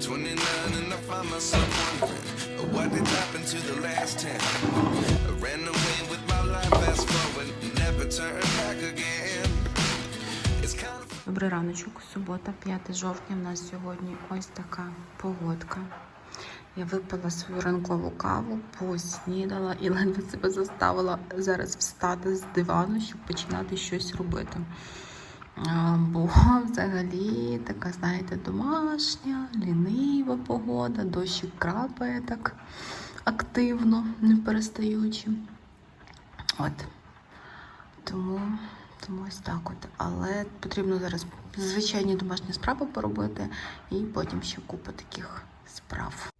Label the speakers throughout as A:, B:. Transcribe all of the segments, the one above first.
A: 29 and I find myself wondering what did happen to the last 10. I ran away with my life, fast forward, never turn back again.
B: Добрий раночок, субота, 5 жовтня. У нас сьогодні ось така погодка. Я випила свою ранкову каву, поснідала і ледве себе заставила зараз встати з дивану, щоб починати щось робити. А, Бо взагалі така, знаєте, домашня, лінива погода, дощик крапає так активно, не перестаючи. От. Тому, тому ось так от. Але потрібно зараз звичайні домашні справи поробити і потім ще купа таких справ.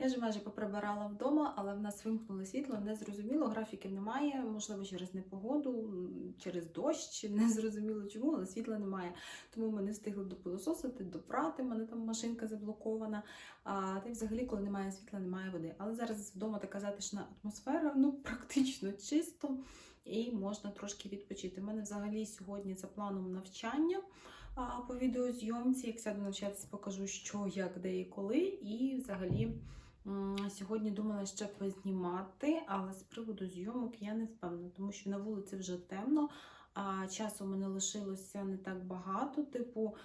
C: Я вже майже поприбирала вдома, але в нас вимкнуло світло, не зрозуміло, графіків немає, можливо, через непогоду, через дощ, не зрозуміло чому, але світла немає. Тому ми не встигли допилососити, допрати, мене там машинка заблокована. А та й взагалі, коли немає світла, немає води. Але зараз вдома така затишна атмосфера, ну практично чисто, і можна трошки відпочити. У мене взагалі сьогодні за планом навчання. По відеозйомці, як сяду навчатися, покажу, що, як, де і коли. І взагалі сьогодні думала ще познімати, але з приводу зйомок я не впевнена, тому що на вулиці вже темно, а часу мене лишилося не так багато. Типу,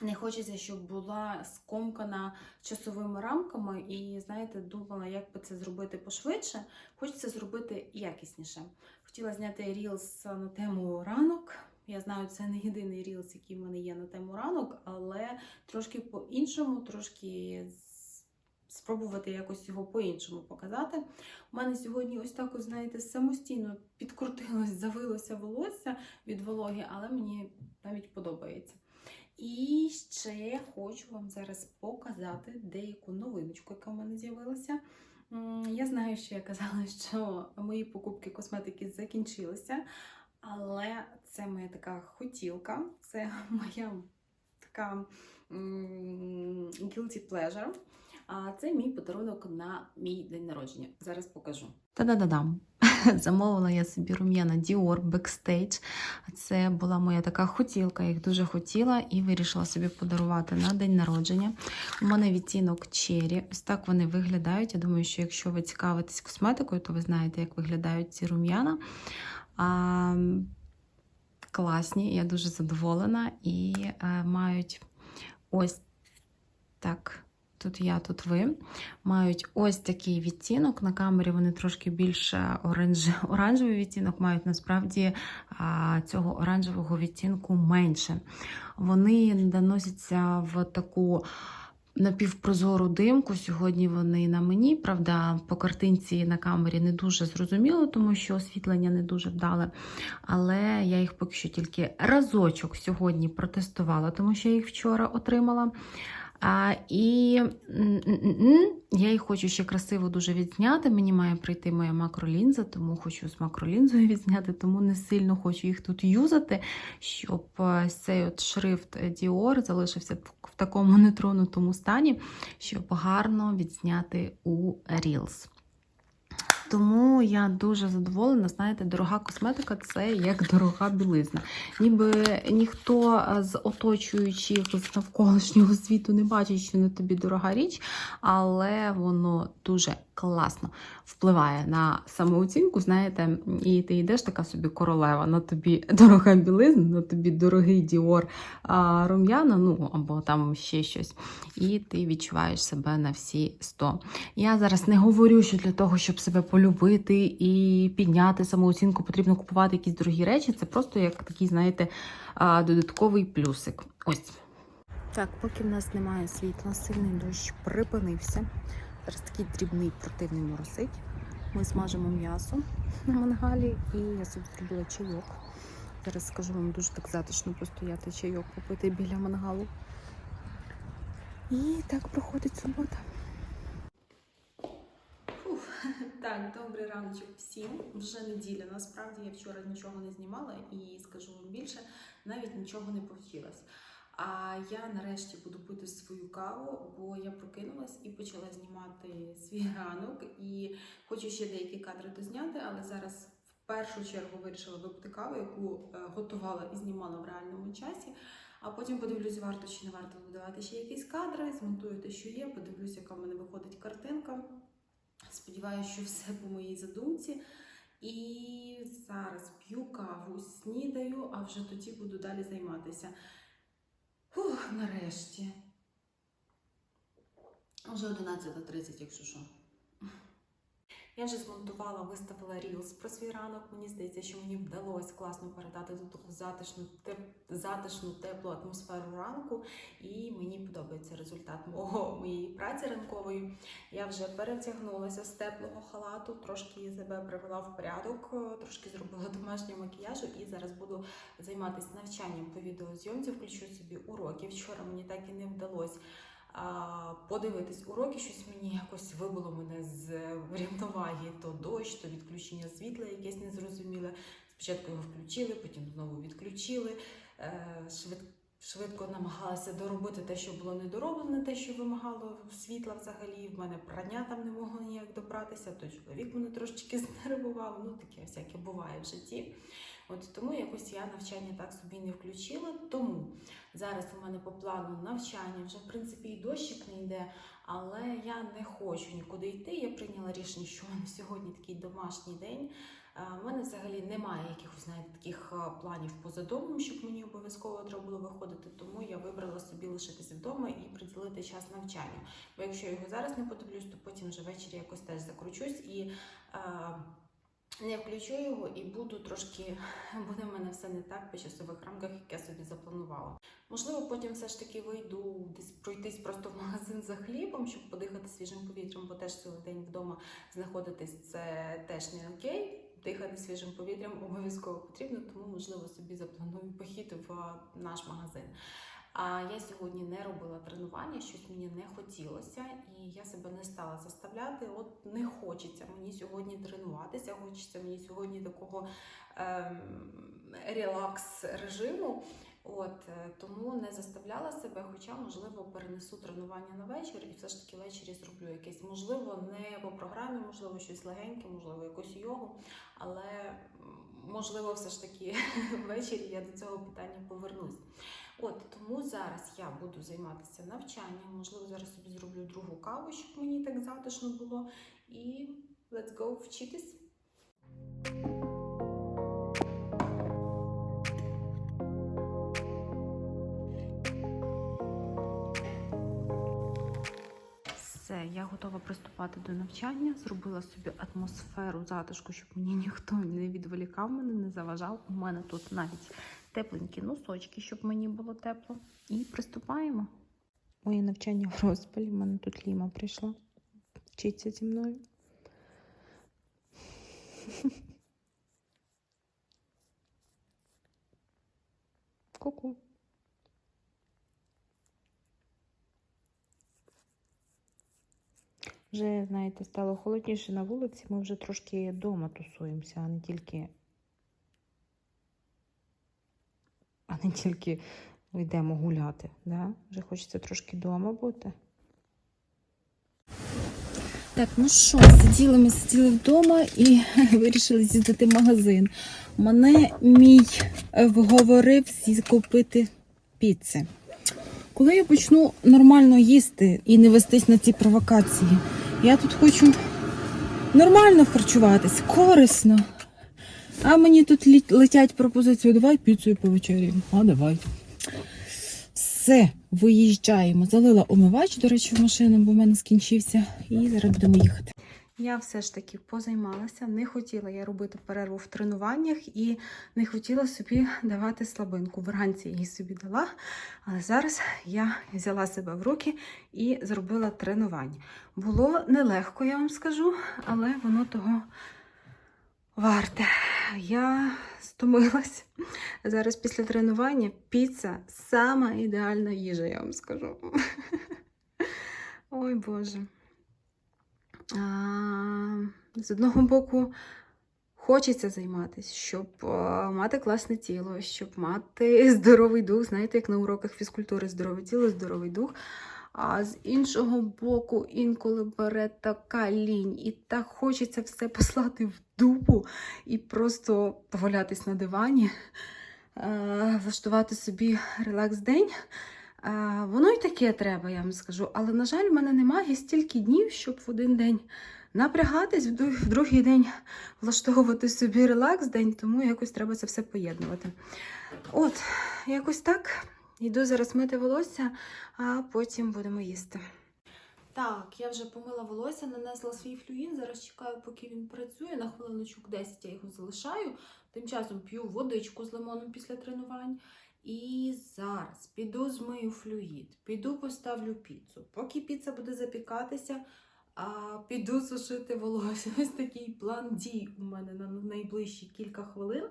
C: не хочеться, щоб була скомкана часовими рамками, і знаєте, думала, як би це зробити пошвидше. Хочеться зробити якісніше. Хотіла зняти рілс на тему ранок. Я знаю, це не єдиний рілс, який в мене є на тему ранок, але трошки по-іншому, трошки з- спробувати якось його по-іншому показати. У мене сьогодні ось так, ось, знаєте, самостійно підкрутилось, завилося волосся від вологи, але мені навіть подобається. І ще хочу вам зараз показати деяку новиночку, яка в мене з'явилася. Я знаю, що я казала, що мої покупки косметики закінчилися, але це моя така хотілка, це моя така guilty pleasure. А це мій подарунок на мій день народження. Зараз покажу.
B: Та-да-да-дам. Замовила я собі рум'яна Dior Backstage. Це була моя така хотілка, їх дуже хотіла і вирішила собі подарувати на день народження. У мене відтінок Cherry. Ось так вони виглядають. Я думаю, що якщо ви цікавитесь косметикою, то ви знаєте, як виглядають ці рум'яна. А, класні, я дуже задоволена і е, мають ось так. Тут я, тут ви. Мають ось такий відтінок. На камері вони трошки більше оранж... оранжевий відтінок, мають насправді цього оранжевого відтінку менше. Вони наносяться в таку напівпрозору димку. Сьогодні вони на мені. Правда, по картинці на камері не дуже зрозуміло, тому що освітлення не дуже вдале. Але я їх поки що тільки разочок сьогодні протестувала, тому що я їх вчора отримала. А, і я її хочу ще красиво дуже відзняти. Мені має прийти моя макролінза, тому хочу з макролінзою відзняти, тому не сильно хочу їх тут юзати, щоб е, цей от шрифт Dior залишився в такому нетронутому стані, щоб гарно відзняти у Reels. Тому я дуже задоволена. Знаєте, дорога косметика це як дорога білизна. Ніби ніхто е, з оточуючих з навколишнього світу не бачить, що на тобі дорога річ, але воно дуже класно впливає на самооцінку. Знаєте, і ти йдеш така собі королева, на тобі дорога білизна, на тобі дорогий Діор рум'яна, ну або там ще щось. І ти відчуваєш себе на всі 100. Я зараз не говорю, що для того, щоб себе полюбити і підняти самооцінку, потрібно купувати якісь дорогі речі. Це просто як такий, знаєте, додатковий плюсик. Ось. Так, поки в нас немає світла, сильний дощ припинився. Зараз такий дрібний противний моросить. Ми смажимо м'ясо на мангалі, і я собі зробила чайок. Зараз скажу вам дуже так затишно постояти чайок, попити біля мангалу. І так проходить субота.
C: Фух, так, добрий раночок всім. Вже неділя. Насправді я вчора нічого не знімала і скажу вам більше, навіть нічого не повчилась. А я нарешті буду пити свою каву, бо я прокинулась і почала знімати свій ранок. І хочу ще деякі кадри дозняти, але зараз в першу чергу вирішила випити каву, яку е, готувала і знімала в реальному часі.
B: А потім подивлюсь, варто чи не варто додавати ще якісь кадри, змонтую те, що є, подивлюсь, яка в мене виходить картинка. Сподіваюся, що все по моїй задумці. І зараз п'ю каву, снідаю, а вже тоді буду далі займатися. Фух, нарешті. Вже 11.30, якщо що. Я вже змонтувала, виставила рілс про свій ранок. Мені здається, що мені вдалося класно передати ту таку затишну, теп, затишну, теплу атмосферу ранку, і мені подобається результат мого моєї праці ранкової. Я вже перевтягнулася з теплого халату, трошки себе привела в порядок, трошки зробила домашнього макіяжу і зараз буду займатися навчанням по відеозйомці. Включу собі уроки. Вчора мені так і не вдалося подивитись уроки, щось мені якось вибило мене з рівноваги, то дощ, то відключення світла якесь незрозуміле. Спочатку його включили, потім знову відключили. Е, Швидко намагалася доробити те, що було недороблене, те, що вимагало світла взагалі. В мене прання там не могло ніяк добратися, то чоловік мене трошечки знервував. Ну таке всяке буває в житті. От тому якось я навчання так собі не включила. Тому зараз у мене по плану навчання, вже в принципі і дощик не йде, але я не хочу нікуди йти. Я прийняла рішення, що на сьогодні такий домашній день. У мене взагалі немає якихось знаєте, таких планів поза домом, щоб мені обов'язково треба було виходити. Тому я вибрала собі лишитися вдома і приділити час навчанню. Бо якщо я його зараз не подивлюсь, то потім вже ввечері якось теж закручусь і. А, не включу його і буду трошки, буде в мене все не так по часових рамках, як я собі запланувала. Можливо, потім все ж таки вийду десь пройтись просто в магазин за хлібом, щоб подихати свіжим повітрям, бо теж цілий день вдома знаходитись це теж не окей. Дихати свіжим повітрям обов'язково потрібно, тому можливо собі запланую похід в наш магазин. А я сьогодні не робила тренування, щось мені не хотілося, і я себе не стала заставляти. От не хочеться мені сьогодні тренуватися, хочеться мені сьогодні такого ем, релакс режиму. От е, тому не заставляла себе, хоча, можливо, перенесу тренування на вечір і все ж таки ввечері зроблю якесь, можливо, не по програмі, можливо, щось легеньке, можливо, якусь йогу, але можливо, все ж таки ввечері я до цього питання повернусь. От тому зараз я буду займатися навчанням. Можливо, зараз собі зроблю другу каву, щоб мені так затишно було. І let's go вчитись.
A: Все, я готова приступати до навчання. Зробила собі атмосферу затишку, щоб мені ніхто не відволікав мене, не заважав. У мене тут навіть тепленькі носочки, щоб мені було тепло. І приступаємо. Моє навчання в розпалі. У мене тут Ліма прийшла. Вчиться зі мною. Ку-ку. Вже, знаєте, стало холодніше на вулиці, ми вже трошки вдома тусуємося, а не тільки. А не тільки йдемо гуляти. Да? Вже хочеться трошки вдома бути.
B: Так, ну що, сиділи ми сиділи вдома і вирішили з'їздити в магазин. Мене мій е, вговорив купити піци. Коли я почну нормально їсти і не вестись на ці провокації, я тут хочу нормально харчуватись, корисно. А мені тут летять пропозицію, давай піцею повечеряємо. А давай. Все, виїжджаємо. Залила омивач, до речі, в машину, бо в мене скінчився. І зараз будемо їхати.
A: Я все ж таки позаймалася. Не хотіла я робити перерву в тренуваннях і не хотіла собі давати слабинку. Вранці її собі дала, але зараз я взяла себе в руки і зробила тренування. Було нелегко, я вам скажу, але воно того варте. Я стомилась. Зараз після тренування піца сама ідеальна їжа, я вам скажу. Ой Боже. А, з одного боку, хочеться займатися, щоб мати класне тіло, щоб мати здоровий дух. Знаєте, як на уроках фізкультури здорове тіло, здоровий дух. А з іншого боку, інколи бере така лінь, і так хочеться все послати в дупу і просто повалятись на дивані.
B: е, влаштувати собі релакс-день. Е, воно й таке треба, я вам скажу. Але, на жаль, в мене немає стільки днів, щоб в один день напрягатись, в другий день влаштовувати собі релакс-день, тому якось треба це все поєднувати. От, якось так. Йду зараз мити волосся, а потім будемо їсти. Так, я вже помила волосся, нанесла свій флюїн. Зараз чекаю, поки він працює. На хвилиночок 10 я його залишаю. Тим часом п'ю водичку з лимоном після тренувань. І зараз піду змию флюїд, піду поставлю піцу. Поки піца буде запікатися, а піду сушити волосся. Ось такий план дій у мене на найближчі кілька хвилин.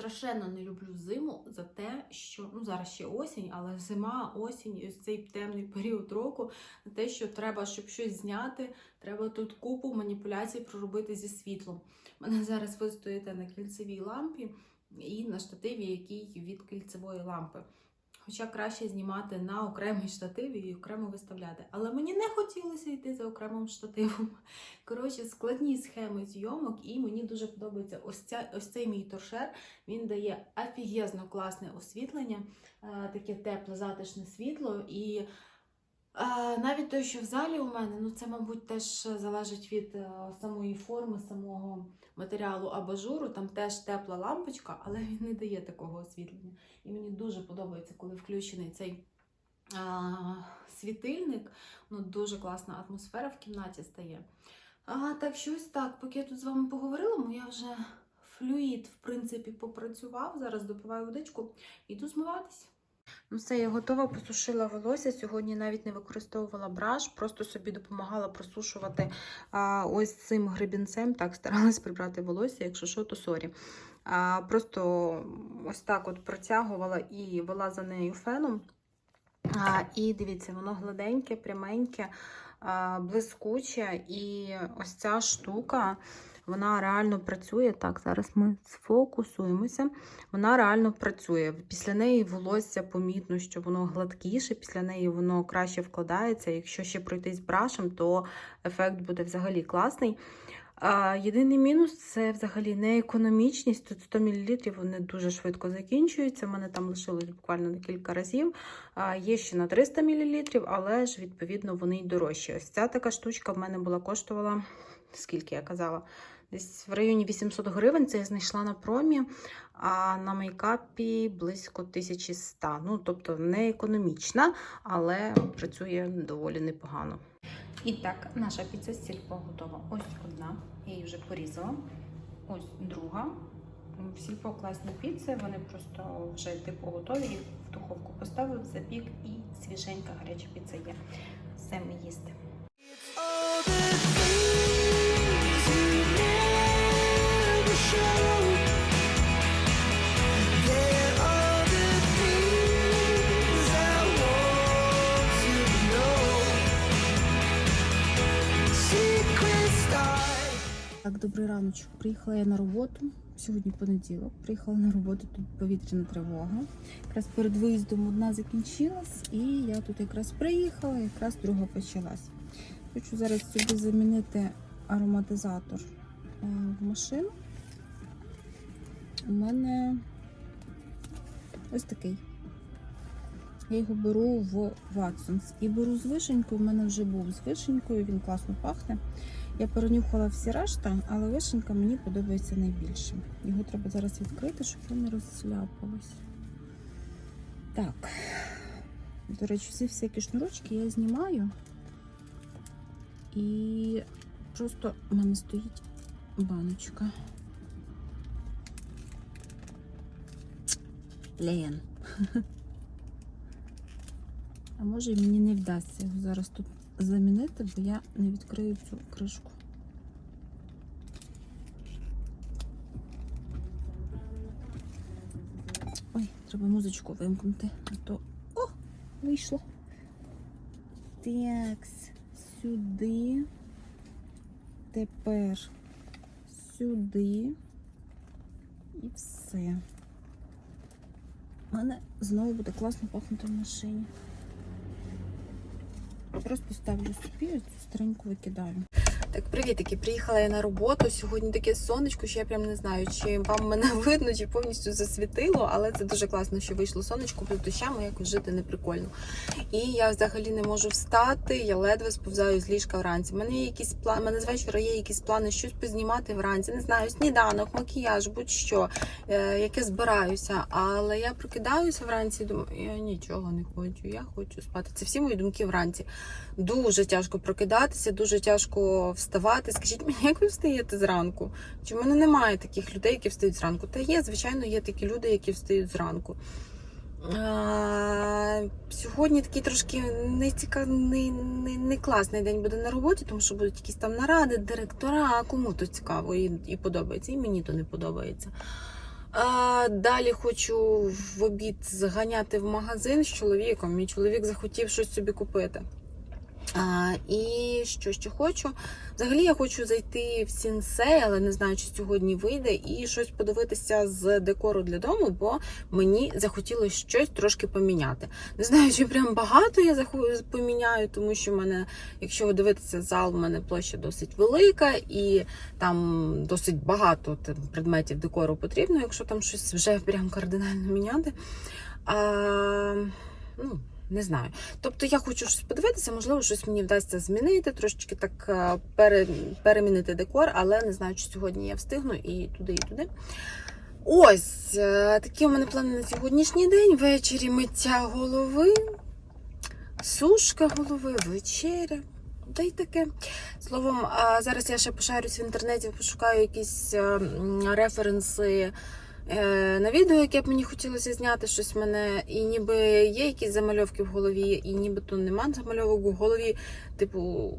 B: Страшенно не люблю зиму за те, що ну зараз ще осінь, але зима, осінь, ось цей темний період року, за те, що треба, щоб щось зняти, треба тут купу маніпуляцій проробити зі світлом. Мене зараз ви стоїте на кільцевій лампі і на штативі, який від кільцевої лампи. Хоча краще знімати на окремий штатив і окремо виставляти. Але мені не хотілося йти за окремим штативом. Коротше, складні схеми зйомок, і мені дуже подобається ось, ця, ось цей мій торшер. Він дає офігезно класне освітлення, е, таке тепле, затишне світло. І навіть той, що в залі у мене, ну це, мабуть, теж залежить від е, самої форми, самого матеріалу абажуру. Там теж тепла лампочка, але він не дає такого освітлення. І мені дуже подобається, коли включений цей а, світильник. Ну, дуже класна атмосфера в кімнаті стає. А, так що ось так, поки я тут з вами поговорила, моя вже флюїд, в принципі, попрацював. Зараз допиваю водичку йду змиватись. Ну, все, я готова, посушила волосся. Сьогодні навіть не використовувала браш, просто собі допомагала просушувати а, ось цим гребінцем. Так, старалась прибрати волосся, якщо що, то сорі. А, просто ось так от протягувала і вела за нею феном. А, і дивіться, воно гладеньке, пряменьке, а, блискуче. І ось ця штука, вона реально працює. Так, зараз ми сфокусуємося. Вона реально працює. Після неї волосся помітно, що воно гладкіше, після неї воно краще вкладається. Якщо ще пройтись брашем, то ефект буде взагалі класний. Єдиний мінус це взагалі не економічність. Тут 100 мл вони дуже швидко закінчуються. У мене там лишилось буквально кілька разів. Є ще на 300 мл, але ж відповідно вони й дорожчі. Ось ця така штучка в мене була коштувала, скільки я казала, десь в районі 800 гривень. Це я знайшла на промі, а на мейкапі близько 1100. Ну, тобто не економічна, але працює доволі непогано. І так, наша піца з сільпо готова. Ось одна, я її вже порізала. Ось друга. В сільпо класні піци, вони просто вже типу готові. Їх в духовку поставив, запік і свіженька гаряча піца є. Все ми їсти. Так, добрий раночок. Приїхала я на роботу. Сьогодні понеділок. Приїхала на роботу, тут повітряна тривога. Якраз перед виїздом одна закінчилась, і я тут якраз приїхала, якраз друга почалась. Хочу зараз собі замінити ароматизатор е, в машину. У мене ось такий. Я його беру в Watsons і беру з вишенькою. У мене вже був з вишенькою, він класно пахне. Я перенюхала всі решта, але вишенька мені подобається найбільше. Його треба зараз відкрити, щоб не розсляпалось. Так. До речі, ці всякі шнурочки я знімаю. І просто в мене стоїть баночка. Лен. А може мені не вдасться його зараз тут замінити, бо я не відкрию цю кришку. Ой, треба музичку вимкнути, а то. О! Вийшло. Такс, сюди. Тепер сюди. І все. У мене знову буде класно пахнути в машині. Просто ставлю собі цю стареньку викидаю. Так, привітики. Приїхала я на роботу. Сьогодні таке сонечко, що я прям не знаю, чи вам мене видно, чи повністю засвітило, але це дуже класно, що вийшло сонечко, під дощами якось жити не прикольно. І я взагалі не можу встати, я ледве сповзаю з ліжка вранці. У мене є якісь плани, мене з вечора є якісь плани щось познімати вранці. Не знаю, сніданок, макіяж, будь-що, е, яке збираюся. Але я прокидаюся вранці і думаю, я нічого не хочу, я хочу спати. Це всі мої думки вранці. Дуже тяжко прокидатися, дуже тяжко вставати. Скажіть мені, як ви встаєте зранку? Чи в мене немає таких людей, які встають зранку? Та є, звичайно, є такі люди, які встають зранку. А, сьогодні такий трошки не, ціка... не, не, не класний день буде на роботі, тому що будуть якісь там наради, директора, кому то цікаво і, і подобається, і мені то не подобається. А, далі хочу в обід зганяти в магазин з чоловіком. Мій чоловік захотів щось собі купити. А, і що ще хочу? Взагалі я хочу зайти в сінсей, але не знаю, чи сьогодні вийде, і щось подивитися з декору для дому, бо мені захотілося щось трошки поміняти. Не знаю, чи прям багато я поміняю, тому що в мене, якщо ви дивитеся зал, в мене площа досить велика, і там досить багато предметів декору потрібно, якщо там щось вже прям кардинально міняти. А, ну, не знаю. Тобто я хочу щось подивитися, можливо, щось мені вдасться змінити, трошечки так е, пере, перемінити декор, але не знаю, чи сьогодні я встигну і туди, і туди. Ось е, такі у мене плани на сьогоднішній день. Ввечері миття голови, сушка голови, вечеря. Та й таке. Словом, зараз я ще пошарюсь в інтернеті, пошукаю якісь е, референси на відео, яке б мені хотілося зняти щось в мене. І ніби є якісь замальовки в голові, і нібито нема замальовок в голові. Типу,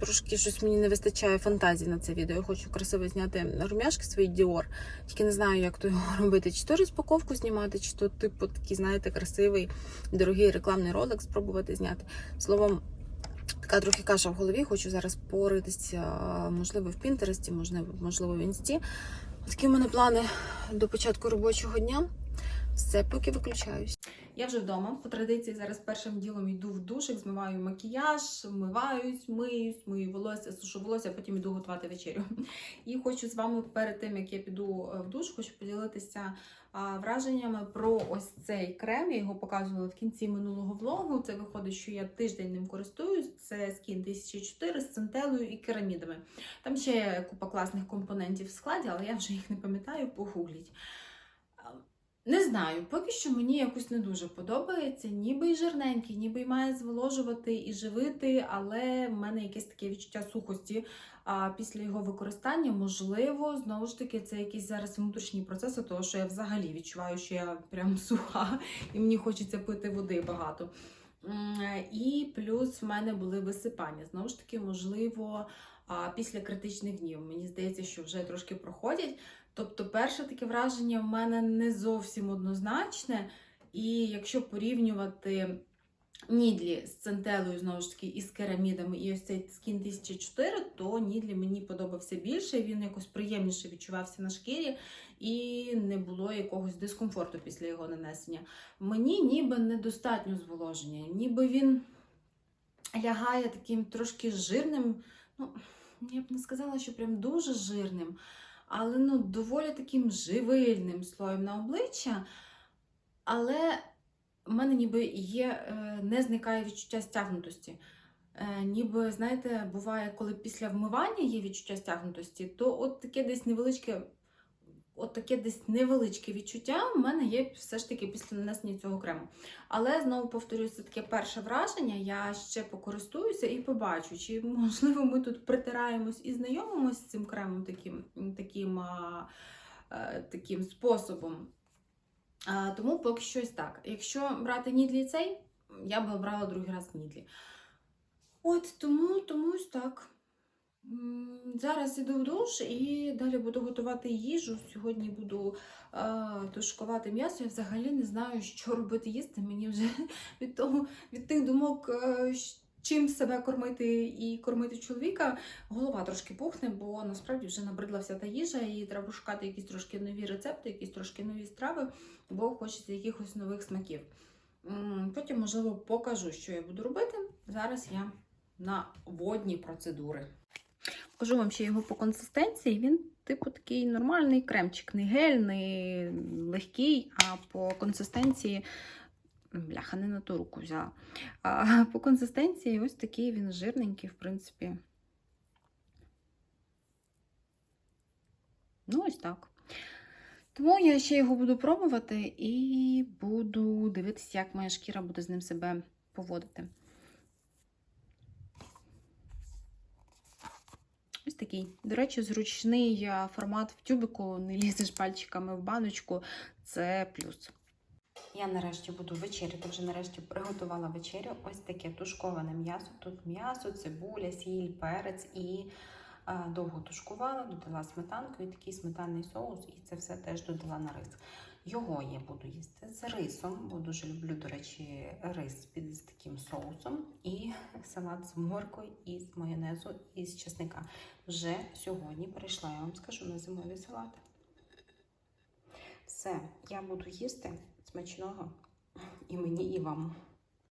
B: трошки щось мені не вистачає фантазії на це відео. Я хочу красиво зняти румяшки свої Dior. Тільки не знаю, як то його робити. Чи то розпаковку знімати, чи то, типу, такий, знаєте, красивий, дорогий рекламний ролик спробувати зняти. Словом. Така трохи каша в голові, хочу зараз поритися, можливо, в Пінтересті, можливо, можливо, в інсті. Такі в мене плани до початку робочого дня. Все, поки виключаюсь. Я вже вдома. По традиції зараз першим ділом йду в душик, змиваю макіяж, вмиваюсь, миюсь, мию волосся, сушу волосся, а потім йду готувати вечерю. І хочу з вами перед тим, як я піду е, в душ, хочу поділитися враженнями про ось цей крем. Я його показувала в кінці минулого влогу. Це виходить, що я тиждень ним користуюсь. Це скін 1004 з центелою і керамідами. Там ще є купа класних компонентів в складі, але я вже їх не пам'ятаю, погугліть. Не знаю, поки що мені якось не дуже подобається. Ніби й жирненький, ніби й має зволожувати і живити, але в мене якесь таке відчуття сухості а після його використання, можливо, знову ж таки, це якісь зараз внутрішні процеси, того що я взагалі відчуваю, що я прям суха, і мені хочеться пити води багато. І плюс в мене були висипання. Знову ж таки, можливо, після критичних днів. Мені здається, що вже трошки проходять. Тобто, перше таке враження в мене не зовсім однозначне. І якщо порівнювати Нідлі з центелою, знову ж таки, і з керамідами, і ось цей Skin 1004, то Нідлі мені подобався більше, він якось приємніше відчувався на шкірі, і не було якогось дискомфорту після його нанесення. Мені ніби недостатньо зволоження, ніби він лягає таким трошки жирним. Ну, я б не сказала, що прям дуже жирним, але ну, доволі таким живильним слоєм на обличчя. Але в мене ніби є, е, не зникає відчуття стягнутості. Е, Ніби, знаєте, буває, коли після вмивання є відчуття стягнутості, то от таке десь невеличке, от таке десь невеличке відчуття в мене є все ж таки після нанесення цього крему. Але знову повторюю, це таке перше враження. Я ще покористуюся і побачу, чи можливо ми тут притираємось і знайомимось з цим кремом таким, таким, е, таким способом. Тому поки що ось так. Якщо брати Нідлі цей, я би обрала другий раз Нідлі. От тому, тому ось так. Зараз іду в душ і далі буду готувати їжу. Сьогодні буду а, тушкувати м'ясо. Я взагалі не знаю, що робити їсти. Мені вже від того, від тих думок, е, чим себе кормити і кормити чоловіка, голова трошки пухне, бо насправді вже набридла вся та їжа, і треба шукати якісь трошки нові рецепти, якісь трошки нові страви, бо хочеться якихось нових смаків. Потім, можливо, покажу, що я буду робити. Зараз я на водні процедури. Покажу вам ще його по консистенції. Він, типу, такий нормальний кремчик, не гель, не легкий, а по консистенції. Бляха, не на ту руку взяла. А по консистенції ось такий він жирненький, в принципі. Ну, ось так. Тому я ще його буду пробувати і буду дивитися, як моя шкіра буде з ним себе поводити. Ось такий. До речі, зручний формат в тюбику, не лізеш пальчиками в баночку. Це плюс. Я нарешті буду вечеряти, вже нарешті приготувала вечерю. Ось таке тушковане м'ясо. Тут м'ясо, цибуля, сіль, перець і а, довго тушкувала, додала сметанку і такий сметанний соус, і це все теж додала на рис. Його я буду їсти з рисом, бо дуже люблю, до речі, рис під з таким соусом. І салат з моркою, і з майонезу, і з чесника. Вже сьогодні перейшла, я вам скажу, на зимові салати. Все, я буду їсти смачного і мені, і вам.